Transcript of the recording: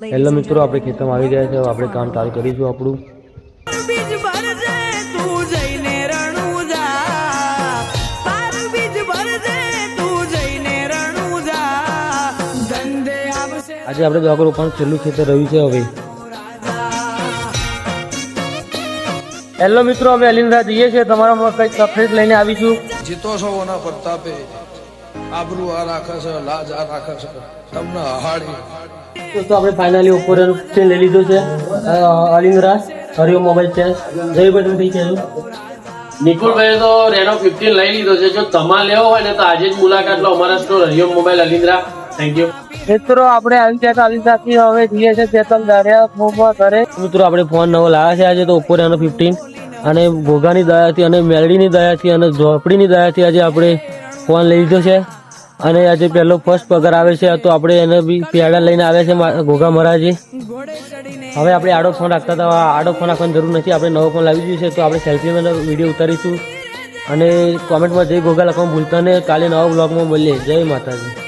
Hello મિત્રો આપણે ખેતરમાં આવી ગયા છે. આપણે કામ ચાલુ કરીશું આપણું. બીજ ભરજે તું જઈને રણુજા પાર બીજ ભરજે તું જઈને રણુજા ધંધે આવશે આજે આપણે દવા રોપવાનું છેલ્લું ખેતર રહ્યું છે હવે. હેલો મિત્રો અમે અલિન્દ્રા જઈએ છીએ. તમારા કંઈક તકલીફ લઈને આવીશું. જીતો છો ઓના પ્રતાપે. આબરૂ આ રાખે છે લાજ આ રાખે છે. તમને હહાડી દોસ્તો આપણે ફાઇનલી ઉપર લઈ લીધો છે. અલિંદ્રા અલિન્દ્રા હરિયો મોબાઈલ છે. જય બટન થઈ ગયું નિકુલભાઈ તો રેનો ફિફ્ટીન લઈ લીધો છે. જો તમારે લેવો હોય ને તો આજે જ મુલાકાત લો અમારા store Hariyo mobile Alindra thank you મિત્રો આપણે આવી ગયા અલિન્દ્રાથી હવે જઈએ છે ચેતન દારિયા ફોનમાં કરે મિત્રો આપણે ફોન નવો લાવ્યા છે આજે તો ઓપ્પો રેનો ફિફ્ટીન અને ઘોઘાની દયાથી અને મેલડીની દયાથી અને ઝોપડીની દયાથી આજે આપણે ફોન લઈ લીધો છે. અને આજે પહેલો ફર્સ્ટ પગાર આવે છે તો આપણે એને બી પેડા લઈને આવે છે ઘોઘા મહારાજી. હવે આપણે આડો ફોન રાખતા હતા આડો ફોન રાખવાની જરૂર નથી. આપણે નવો ફોન લાવી દીધું છે, તો આપણે સેલ્ફીમાં વીડિયો ઉતારીશું. અને કોમેન્ટમાં જય ઘોઘા લખવાનું ભૂલતા ને કાલે નવા બ્લોગમાં મળીએ. જય માતાજી.